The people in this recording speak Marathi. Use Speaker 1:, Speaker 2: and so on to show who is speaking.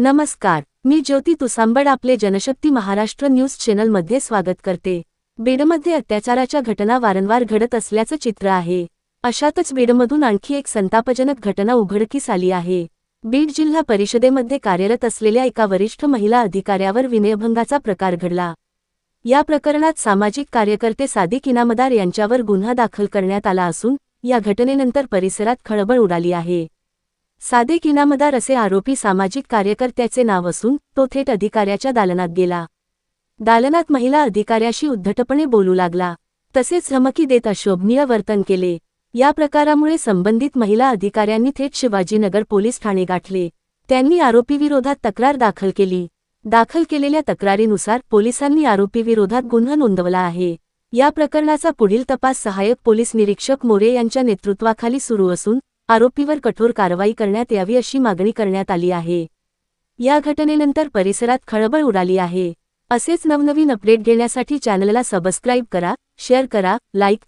Speaker 1: नमस्कार मी ज्योती तुसांबड आपले जनशक्ती महाराष्ट्र न्यूज चॅनलमध्ये स्वागत करते. बीडमध्ये अत्याचाराच्या घटना वारंवार घडत असल्याचं चित्र आहे. अशातच बीडमधून आणखी एक संतापजनक घटना उघडकीस आली आहे. बीड जिल्हा परिषदेमध्ये कार्यरत असलेल्या एका वरिष्ठ महिला अधिकाऱ्यावर विनयभंगाचा प्रकार घडला. या प्रकरणात सामाजिक कार्यकर्ते सादिक इनामदार यांच्यावर गुन्हा दाखल करण्यात आला असून या घटनेनंतर परिसरात खळबळ उडाली आहे. सादे किनामदार असे आरोपी सामाजिक कार्यकर्त्याचे नाव असून तो थेट अधिकाऱ्याच्या दालनात गेला. दालनात महिला अधिकाऱ्याशी उद्धटपणे बोलू लागला. तसेच धमकी देत अशोभनीय वर्तन केले. या प्रकारामुळे संबंधित महिला अधिकाऱ्यांनी थेट शिवाजीनगर पोलीस ठाणे गाठले. त्यांनी आरोपीविरोधात तक्रार दाखल केली. दाखल केलेल्या तक्रारीनुसार पोलिसांनी आरोपीविरोधात गुन्हा नोंदवला आहे. या प्रकरणाचा पुढील तपास सहाय्यक पोलीस निरीक्षक मोरे यांच्या नेतृत्वाखाली सुरू असून आरोपीवर कठोर कारवाई करण्यात यावी अशी मागणी करण्यात आली आहे. या घटनेनंतर परिसरात खळबळ उडाली आहे. असेच नवनवीन अपडेट घेण्यासाठी चॅनलला सबस्क्राईब करा शेअर करा लाईक करा.